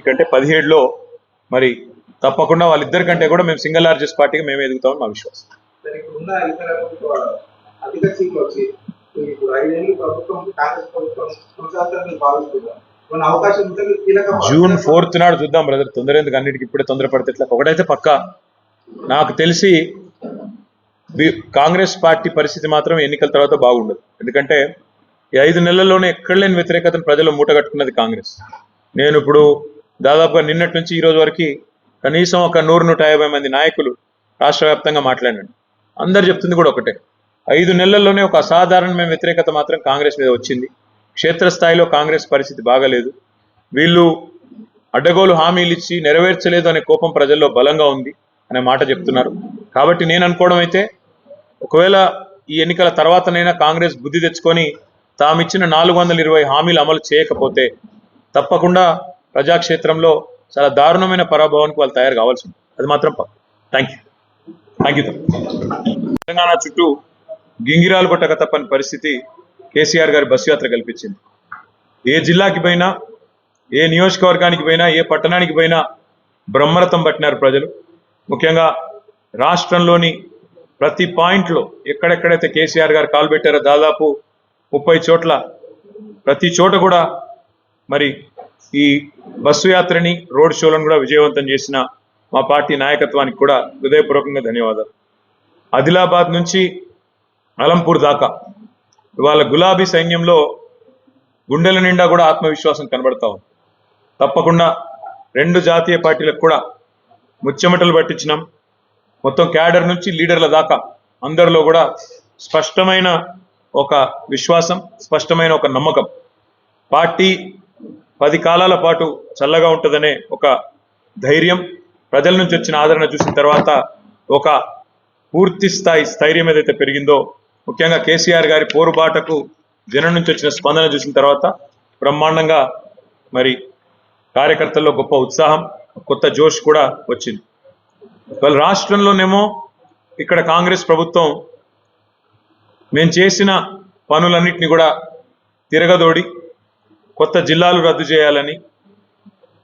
కంటే పదిహేడులో మరి తప్పకుండా వాళ్ళిద్దరి కంటే కూడా మేము సింగిల్ లార్జెస్ట్ పార్టీగా మేము ఎదుగుతామని మా విశ్వాసం. జూన్ ఫోర్త్ నాడు చూద్దాం బ్రదర్ తొందర ఎందుకు? అన్నిటికీ ఇప్పుడే తొందరపడితే ఇట్లా ఒకటైతే పక్క. నాకు తెలిసి కాంగ్రెస్ పార్టీ పరిస్థితి మాత్రం ఎన్నికల తర్వాత బాగుండదు. ఎందుకంటే ఈ ఐదు నెలల్లోనే ఎక్కడ లేని వ్యతిరేకతను ప్రజలు మూటగట్టుకున్నది కాంగ్రెస్. నేను ఇప్పుడు దాదాపుగా నిన్నటి నుంచి ఈ రోజు వరకు కనీసం ఒక నూరు నూట యాభై మంది నాయకులు రాష్ట్ర వ్యాప్తంగా మాట్లాడండి అందరు చెప్తుంది కూడా ఒకటే. ఐదు నెలల్లోనే ఒక అసాధారణమైన వ్యతిరేకత మాత్రం కాంగ్రెస్ మీద వచ్చింది. క్షేత్రస్థాయిలో కాంగ్రెస్ పరిస్థితి బాగలేదు. వీళ్ళు అడ్డగోలు హామీలు ఇచ్చి నెరవేర్చలేదు అనే కోపం ప్రజల్లో బలంగా ఉంది అనే మాట చెప్తున్నారు. కాబట్టి నేను అనుకోవడం అయితే ఒకవేళ ఈ ఎన్నికల తర్వాతనైనా కాంగ్రెస్ బుద్ధి తెచ్చుకొని తామిచ్చిన నాలుగు వందల ఇరవై హామీలు అమలు చేయకపోతే తప్పకుండా ప్రజాక్షేత్రంలో చాలా దారుణమైన పరాభవానికి వాళ్ళు తయారు కావాల్సి ఉంది. అది మాత్రం thank you thank you Telangana చుట్టూ గింగిరాలు కొట్టక తప్పని పరిస్థితి కేసీఆర్ గారి బస్సు యాత్ర కల్పించింది. ఏ జిల్లాకి పోయినా ఏ నియోజకవర్గానికి పోయినా ఏ పట్టణానికి పోయినా బ్రహ్మరథం పట్టినారు ప్రజలు. ముఖ్యంగా రాష్ట్రంలోని ప్రతి పాయింట్లో ఎక్కడెక్కడైతే కేసీఆర్ గారు కాలు పెట్టారో దాదాపు ముప్పై చోట్ల ప్రతి చోట కూడా మరి ఈ బస్సు యాత్రని రోడ్ షోలను కూడా విజయవంతం చేసిన మా పార్టీ నాయకత్వానికి కూడా హృదయపూర్వకంగా ధన్యవాదాలు. ఆదిలాబాద్ నుంచి అలంపూర్ దాకా ఇవాళ గులాబీ సైన్యంలో గుండెల నిండా కూడా ఆత్మవిశ్వాసం కనబడతా ఉంది. తప్పకుండా రెండు జాతీయ పార్టీలకు కూడా ముచ్చెమటలు పట్టించినాం. మొత్తం క్యాడర్ నుంచి లీడర్ల దాకా అందరిలో కూడా స్పష్టమైన ఒక విశ్వాసం స్పష్టమైన ఒక నమ్మకం. పార్టీ పది కాలాల పాటు చల్లగా ఉంటుందనే ఒక ధైర్యం ప్రజల నుంచి వచ్చిన ఆదరణ చూసిన తర్వాత ఒక పూర్తి స్థాయి స్థైర్యం ఏదైతే పెరిగిందో ముఖ్యంగా కేసీఆర్ గారి పోరుబాటకు జనం నుంచి వచ్చిన స్పందన చూసిన తర్వాత బ్రహ్మాండంగా మరి కార్యకర్తల్లో గొప్ప ఉత్సాహం కొత్త జోష్ కూడా వచ్చింది. వాళ్ళ రాష్ట్రంలోనేమో ఇక్కడ కాంగ్రెస్ ప్రభుత్వం మేము చేసిన పనులన్నింటినీ కూడా తిరగదోడి కొత్త జిల్లాలు రద్దు చేయాలని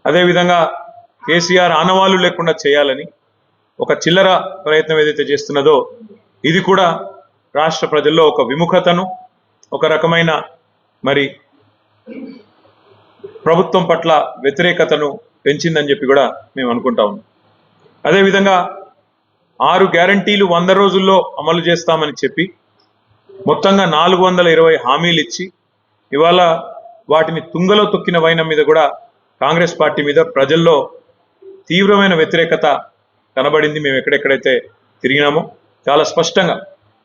అదేవిధంగా కేసీఆర్ ఆనవాళ్ళు లేకుండా చేయాలని ఒక చిల్లర ప్రయత్నం ఏదైతే చేస్తున్నదో ఇది కూడా రాష్ట్ర ప్రజల్లో ఒక విముఖతను ఒక రకమైన మరి ప్రభుత్వం పట్ల వ్యతిరేకతను పెంచిందని చెప్పి కూడా మేము అనుకుంటా ఉన్నాం. అదేవిధంగా ఆరు గ్యారంటీలు వంద రోజుల్లో అమలు చేస్తామని చెప్పి మొత్తంగా నాలుగు వందల ఇరవై హామీలు ఇచ్చి ఇవాళ వాటిని తుంగలో తొక్కిన వైనం మీద కూడా కాంగ్రెస్ పార్టీ మీద ప్రజల్లో తీవ్రమైన వ్యతిరేకత కనబడింది. మేము ఎక్కడెక్కడైతే తిరిగినామో చాలా స్పష్టంగా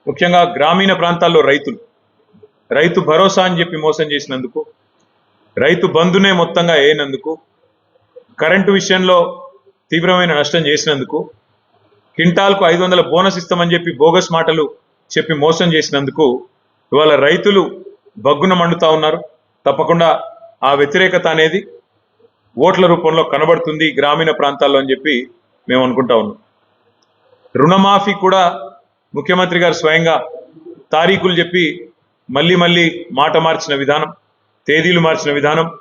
ముఖ్యంగా గ్రామీణ ప్రాంతాల్లో రైతులు రైతు భరోసా అని చెప్పి మోసం చేసినందుకు రైతు బంధునే మొత్తంగా వేయనందుకు కరెంటు విషయంలో తీవ్రమైన నష్టం చేసినందుకు కింటాల్కు ఐదు వందల బోనస్ ఇస్తామని చెప్పి బోగస్ మాటలు చెప్పి మోసం చేసినందుకు ఇవాళ రైతులు బగ్గున మండుతా ఉన్నారు. తప్పకుండా ఆ వ్యతిరేకత అనేది ఓట్ల రూపంలో కనబడుతుంది గ్రామీణ ప్రాంతాల్లో అని చెప్పి మేము అనుకుంటా ఉన్నాం. రుణమాఫీ కూడా ముఖ్యమంత్రి గారు స్వయంగా తారీఖులు చెప్పి మళ్ళీ మళ్ళీ మాట మార్చిన విధానం తేదీలు మార్చిన విధానం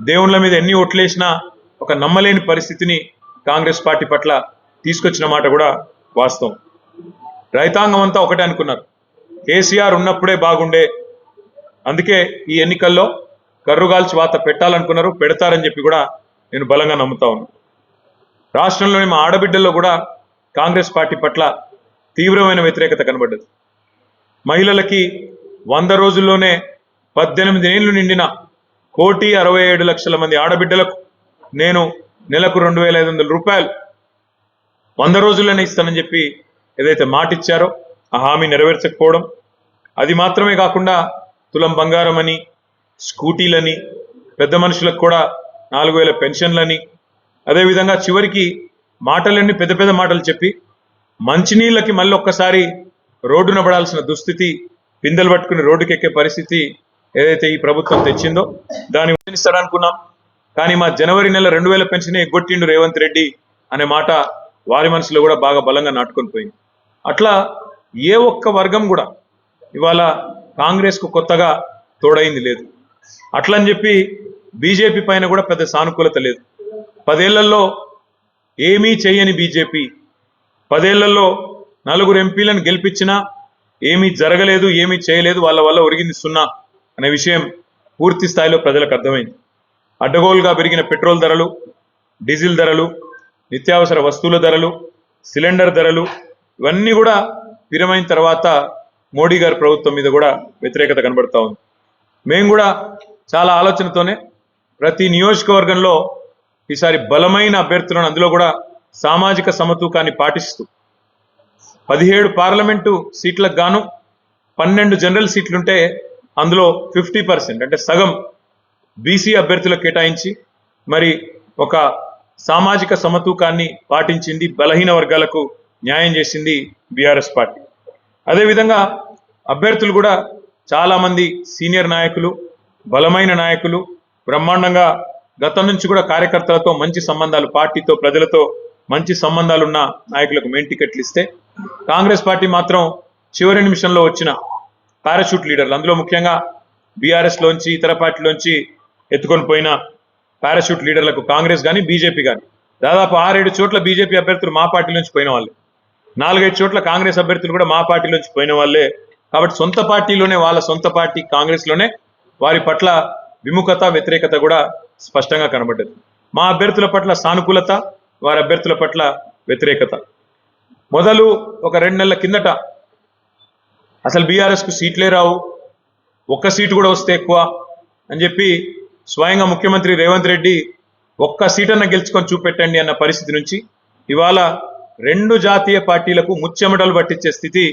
దేవుళ్ళ మీద ఎన్ని ఓట్లేసినా ఒక నమ్మలేని పరిస్థితిని కాంగ్రెస్ పార్టీ పట్ల తీసుకొచ్చిన మాట కూడా వాస్తవం. రైతాంగం అంతా ఒకటే అనుకున్నారు. కేసీఆర్ ఉన్నప్పుడే బాగుండే. అందుకే ఈ ఎన్నికల్లో కర్రుగాల్చి వాత పెట్టాలనుకున్నారు పెడతారని చెప్పి కూడా నేను బలంగా నమ్ముతా ఉన్నాను రాష్ట్రంలోని మా ఆడబిడ్డల్లో కూడా కాంగ్రెస్ పార్టీ పట్ల తీవ్రమైన వ్యతిరేకత కనబడ్డది. మహిళలకి వంద రోజుల్లోనే పద్దెనిమిది ఏళ్ళు నిండిన కోటి అరవై ఏడు లక్షల మంది ఆడబిడ్డలకు నేను నెలకు రెండు వేల ఐదు వందల రూపాయలు వంద రోజుల్లోనే ఇస్తానని చెప్పి ఏదైతే మాట ఇచ్చారో ఆ హామీ నెరవేర్చకపోవడం అది మాత్రమే కాకుండా తులం బంగారం అని స్కూటీలని పెద్ద మనుషులకు కూడా నాలుగు వేల పెన్షన్లని. అదేవిధంగా చివరికి మాటలన్నీ పెద్ద పెద్ద మాటలు చెప్పి మంచినీళ్ళకి మళ్ళీ ఒక్కసారి రోడ్డున పడాల్సిన దుస్థితి పిందెలు పట్టుకుని రోడ్డుకెక్కే పరిస్థితి ఏదైతే ఈ ప్రభుత్వం తెచ్చిందో దాన్ని ఇస్తాడనుకున్నాం కానీ మా జనవరి నెల రెండు వేల పెన్షన్ ఎగ్గొట్టిండు రేవంత్ రెడ్డి అనే మాట వారి మనసులో కూడా బాగా బలంగా నాటుకొని పోయింది. అట్లా ఏ ఒక్క వర్గం కూడా ఇవాళ కాంగ్రెస్కు కొత్తగా తోడైంది లేదు. అట్లని చెప్పి బీజేపీ పైన కూడా పెద్ద సానుకూలత లేదు. పదేళ్ళలో ఏమీ చేయని బీజేపీ. పదేళ్ళలో నలుగురు ఎంపీలను గెలిపించినా ఏమీ జరగలేదు ఏమీ చేయలేదు వాళ్ళ వల్ల ఒరిగింది సున్నా అనే విషయం పూర్తి స్థాయిలో ప్రజలకు అర్థమైంది. అడ్డగోలుగా పెరిగిన పెట్రోల్ ధరలు డీజిల్ ధరలు నిత్యావసర వస్తువుల ధరలు సిలిండర్ ధరలు ఇవన్నీ కూడా విరమైన తర్వాత మోడీ గారి ప్రభుత్వం మీద కూడా వ్యతిరేకత కనబడతా ఉంది. మేము కూడా చాలా ఆలోచనతోనే ప్రతి నియోజకవర్గంలో ఈసారి బలమైన అభ్యర్థులను అందులో కూడా సామాజిక సమతూకాన్ని పాటిస్తూ పదిహేడు పార్లమెంటు సీట్లకు గాను పన్నెండు జనరల్ సీట్లుంటే అందులో ఫిఫ్టీ పర్సెంట్ అంటే సగం బీసీ అభ్యర్థులకు కేటాయించి మరి ఒక సామాజిక సమతూకాన్ని పాటించింది బలహీన వర్గాలకు న్యాయం చేసింది బీఆర్ఎస్ పార్టీ. అదేవిధంగా అభ్యర్థులు కూడా చాలా మంది సీనియర్ నాయకులు బలమైన నాయకులు బ్రహ్మాండంగా గతం నుంచి కూడా కార్యకర్తలతో మంచి సంబంధాలు పార్టీతో ప్రజలతో మంచి సంబంధాలున్న నాయకులకు మెయిన్ టికెట్లు ఇస్తే కాంగ్రెస్ పార్టీ మాత్రం చివరి నిమిషంలో వచ్చిన పారాషూట్ లీడర్లు. అందులో ముఖ్యంగా బీఆర్ఎస్లోంచి ఇతర పార్టీలోంచి ఎత్తుకొని పోయిన పారాషూట్ లీడర్లకు కాంగ్రెస్ కానీ బీజేపీ కానీ దాదాపు ఆరేడు చోట్ల బీజేపీ అభ్యర్థులు మా పార్టీ నుంచి పోయిన వాళ్ళే. నాలుగైదు చోట్ల కాంగ్రెస్ అభ్యర్థులు కూడా మా పార్టీ నుంచి పోయిన వాళ్ళే కాబట్టి సొంత పార్టీలోనే వాళ్ళ సొంత పార్టీ కాంగ్రెస్లోనే వారి పట్ల విముఖత వ్యతిరేకత కూడా స్పష్టంగా కనబడ్డది. మా అభ్యర్థుల పట్ల సానుకూలత వారి అభ్యర్థుల పట్ల వ్యతిరేకత. మొదలు ఒక రెండు నెలల కిందట అసలు బీఆర్ఎస్కు సీట్లే రావు ఒక్క సీటు కూడా వస్తే ఎక్కువ అని చెప్పి స్వయంగా ముఖ్యమంత్రి రేవంత్ రెడ్డి ఒక్క సీటన్న గెలుచుకొని చూపెట్టండి అన్న పరిస్థితి నుంచి ఇవాళ రెండు జాతీయ పార్టీలకు ముచ్చెమటలు పట్టించే స్థితి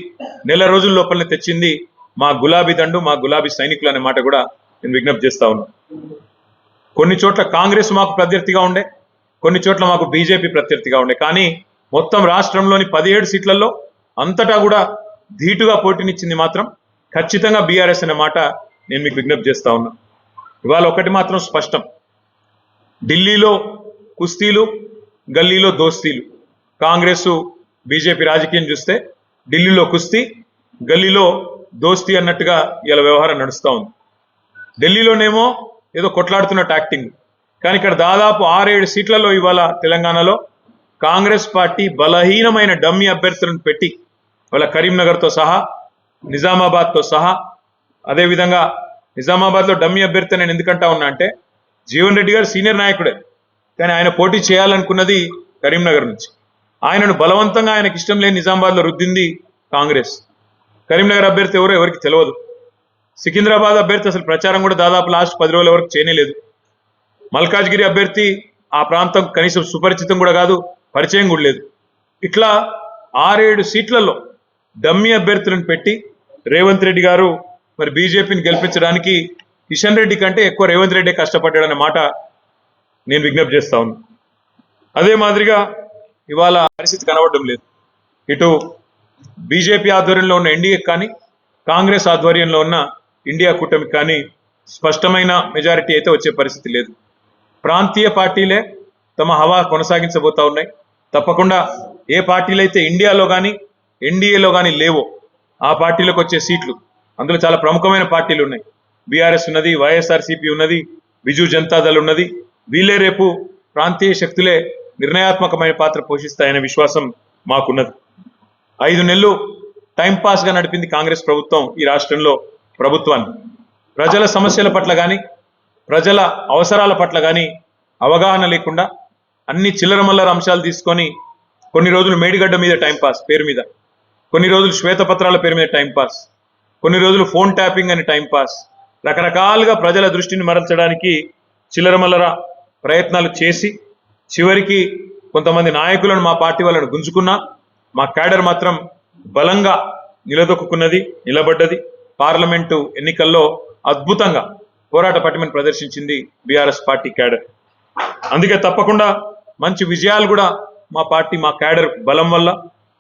నెల రోజుల లోపలనే తెచ్చింది మా గులాబీ దండు మా గులాబీ సైనికులు అనే మాట కూడా నేను విజ్ఞప్తి చేస్తా ఉన్నా. కొన్ని చోట్ల కాంగ్రెస్ మాకు ప్రత్యర్థిగా ఉండే కొన్ని చోట్ల మాకు బీజేపీ ప్రత్యర్థిగా ఉండే. కానీ మొత్తం రాష్ట్రంలోని పదిహేడు సీట్లలో అంతటా కూడా ధీటుగా పోటీనిచ్చింది మాత్రం ఖచ్చితంగా బీఆర్ఎస్ అనే మాట నేను మీకు విజ్ఞప్తి చేస్తా ఉన్నా. ఇవాళ ఒకటి మాత్రం స్పష్టం. ఢిల్లీలో కుస్తీలు గల్లీలో దోస్తీలు. కాంగ్రెస్ బీజేపీ రాజకీయం చూస్తే ఢిల్లీలో కుస్తీ గల్లీలో దోస్తీ అన్నట్టుగా ఇలా వ్యవహారం నడుస్తూ ఉంది. ఢిల్లీలోనేమో ఏదో కొట్లాడుతున్నట్టు యాక్టింగ్. కానీ ఇక్కడ దాదాపు ఆరేడు సీట్లలో ఇవాళ తెలంగాణలో కాంగ్రెస్ పార్టీ బలహీనమైన డమ్మీ అభ్యర్థులను పెట్టి వాళ్ళ కరీంనగర్తో సహా నిజామాబాద్తో సహా అదేవిధంగా నిజామాబాద్లో డమ్మీ అభ్యర్థి నేను ఎందుకంటా ఉన్నా అంటే జీవన్ రెడ్డి గారు సీనియర్ నాయకుడే. కానీ ఆయన పోటీ చేయాలనుకున్నది కరీంనగర్ నుంచి. ఆయనను బలవంతంగా ఆయనకి ఇష్టం లేని నిజామాబాద్లో రుద్దింది కాంగ్రెస్. కరీంనగర్ అభ్యర్థి ఎవరో ఎవరికి తెలియదు సికింద్రాబాద్ అభ్యర్థి అసలు ప్రచారం కూడా దాదాపు లాస్ట్ పది రోజుల వరకు చేయలేదు మల్కాజ్గిరి అభ్యర్థి ఆ ప్రాంతం కనీసం సుపరిచితం కూడా కాదు పరిచయం కూడా లేదు. ఇట్లా ఆరేడు సీట్లలో డమ్మీ అభ్యర్థులను పెట్టి రేవంత్ రెడ్డి గారు మరి బీజేపీని గెలిపించడానికి కిషన్ రెడ్డి కంటే ఎక్కువ రేవంత్ రెడ్డి కష్టపడ్డాడనే మాట నేను విజ్ఞప్తి చేస్తా ఉన్నాను అదే మాదిరిగా ఇవాళ పరిస్థితి కనబడడం లేదు. ఇటు బీజేపీ ఆధ్వర్యంలో ఉన్న ఎన్డీఏ కానీ కాంగ్రెస్ ఆధ్వర్యంలో ఉన్న ఇండియా కూటమి కానీ స్పష్టమైన మెజారిటీ అయితే వచ్చే పరిస్థితి లేదు. ప్రాంతీయ పార్టీలే తమ హవా కొనసాగించబోతా ఉన్నాయి. తప్పకుండా ఏ పార్టీలు అయితే ఇండియాలో కానీ ఎన్డీఏలో కానీ లేవో ఆ పార్టీలకు వచ్చే సీట్లు. అందులో చాలా ప్రముఖమైన పార్టీలు ఉన్నాయి. బీఆర్ఎస్ ఉన్నది వైఎస్ఆర్సీపీ ఉన్నది బిజు జనతాదళ్ ఉన్నది. వీళ్ళే రేపు ప్రాంతీయ శక్తులే నిర్ణయాత్మకమైన పాత్ర పోషిస్తాయనే విశ్వాసం మాకున్నది. ఐదు నెలలు టైంపాస్గా నడిపింది కాంగ్రెస్ ప్రభుత్వం ఈ రాష్ట్రంలో ప్రభుత్వాన్ని. ప్రజల సమస్యల పట్ల కానీ ప్రజల అవసరాల పట్ల కానీ అవగాహన లేకుండా అన్ని చిల్లరమల్లర అంశాలు తీసుకొని కొన్ని రోజులు మేడిగడ్డ మీద టైంపాస్ పేరు మీద కొన్ని రోజులు శ్వేతపత్రాల పేరు మీద టైంపాస్ కొన్ని రోజులు ఫోన్ ట్యాపింగ్ అని టైంపాస్ రకరకాలుగా ప్రజల దృష్టిని మరల్చడానికి చిల్లరమల్లర ప్రయత్నాలు చేసి చివరికి కొంతమంది నాయకులను మా పార్టీ వాళ్ళని గుంజుకున్నా మా క్యాడర్ మాత్రం బలంగా నిలదొక్కున్నది నిలబడ్డది. పార్లమెంటు ఎన్నికల్లో అద్భుతంగా పోరాట పటిమను ప్రదర్శించింది బీఆర్ఎస్ పార్టీ క్యాడర్. అందుకే తప్పకుండా మంచి విజయాలు కూడా మా పార్టీ మా క్యాడర్ బలం వల్ల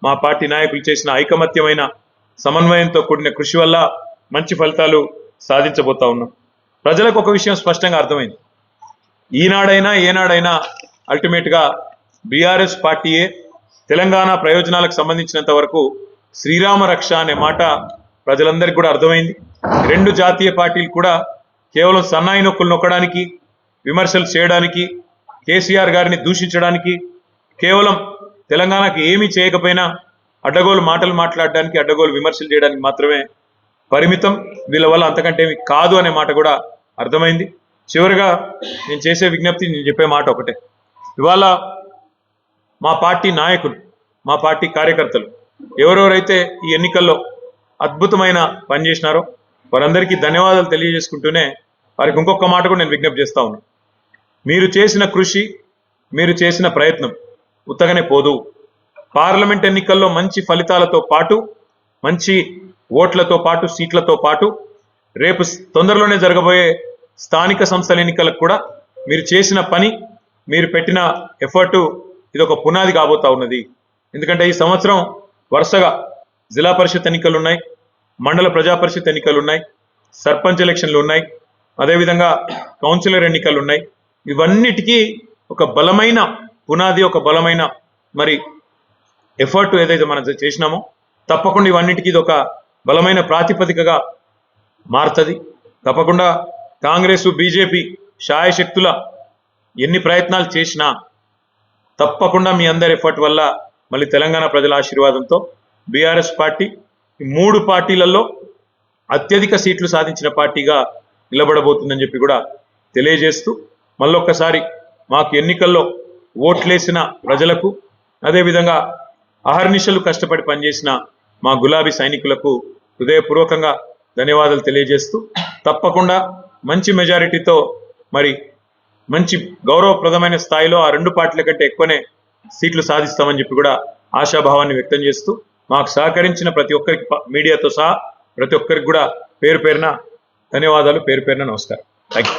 మా పార్టీ నాయకులు చేసిన ఐకమత్యమైన సమన్వయంతో కూడిన కృషి వల్ల మంచి ఫలితాలు సాధించబోతా ఉన్నాం. ప్రజలకు ఒక విషయం స్పష్టంగా అర్థమైంది. ఈనాడైనా ఏనాడైనా అల్టిమేట్గా బీఆర్ఎస్ పార్టీయే తెలంగాణ ప్రయోజనాలకు సంబంధించినంత వరకు శ్రీరామ రక్ష అనే మాట ప్రజలందరికీ కూడా అర్థమైంది. రెండు జాతీయ పార్టీలు కూడా కేవలం సన్నాయి నొక్కులు నొక్కడానికి విమర్శలు చేయడానికి కేసీఆర్ గారిని దూషించడానికి కేవలం తెలంగాణకి ఏమీ చేయకపోయినా అడ్డగోలు మాటలు మాట్లాడడానికి అడ్డగోలు విమర్శలు చేయడానికి మాత్రమే పరిమితం. వీళ్ళ వల్ల అంతకంటే కాదు అనే మాట కూడా అర్థమైంది. చివరిగా నేను చేసే విజ్ఞప్తి నేను చెప్పే మాట ఒకటే. ఇవాళ మా పార్టీ నాయకులు మా పార్టీ కార్యకర్తలు ఎవరెవరైతే ఈ ఎన్నికల్లో అద్భుతమైన పని చేసినారో వారందరికీ ధన్యవాదాలు తెలియజేసుకుంటూనే వారికి ఇంకొక మాట కూడా నేను విజ్ఞప్తి చేస్తా ఉన్నాను మీరు చేసిన కృషి మీరు చేసిన ప్రయత్నం ఉత్తగనే పోదు. పార్లమెంట్ ఎన్నికల్లో మంచి ఫలితాలతో పాటు మంచి ఓట్లతో పాటు సీట్లతో పాటు రేపు తొందరలోనే జరగబోయే స్థానిక సంస్థల ఎన్నికలకు కూడా మీరు చేసిన పని మీరు పెట్టిన ఎఫర్టు ఇది ఒక పునాది కాబోతా ఉన్నది. ఎందుకంటే ఈ సంవత్సరం వరుసగా జిల్లా పరిషత్ ఎన్నికలు ఉన్నాయి మండల ప్రజా పరిషత్ ఎన్నికలు ఉన్నాయి సర్పంచ్ ఎలక్షన్లు ఉన్నాయి అదేవిధంగా కౌన్సిలర్ ఎన్నికలు ఉన్నాయి ఇవన్నిటికీ ఒక బలమైన పునాది ఒక బలమైన మరి ఎఫర్ట్ ఏదైతే మనం చేసినామో తప్పకుండా ఇవన్నిటికీ ఇది ఒక బలమైన ప్రాతిపదికగా మారుతుంది. తప్పకుండా కాంగ్రెస్ బీజేపీ శాయశక్తుల ఎన్ని ప్రయత్నాలు చేసినా తప్పకుండా మీ అందరి ఎఫర్ట్ వల్ల మళ్ళీ తెలంగాణ ప్రజల ఆశీర్వాదంతో బీఆర్ఎస్ పార్టీ మూడు పార్టీలలో అత్యధిక సీట్లు సాధించిన పార్టీగా నిలబడబోతుందని చెప్పి కూడా తెలియజేస్తూ మళ్ళొక్కసారి మాకు ఎన్నికల్లో ఓట్లేసిన ప్రజలకు అదేవిధంగా అహర్నిశలు కష్టపడి పనిచేసిన మా గులాబీ సైనికులకు హృదయపూర్వకంగా ధన్యవాదాలు తెలియజేస్తూ తప్పకుండా మంచి మెజారిటీతో మరి మంచి గౌరవప్రదమైన స్థాయిలో ఆ రెండు పార్టీల కంటే ఎక్కువనే సీట్లు సాధిస్తామని చెప్పి కూడా ఆశాభావాన్ని వ్యక్తం చేస్తూ మాకు సహకరించిన ప్రతి ఒక్కరికి మీడియాతో సహా ప్రతి ఒక్కరికి కూడా పేరు పేరున ధన్యవాదాలు పేరు పేరున నమస్కారం. Thank you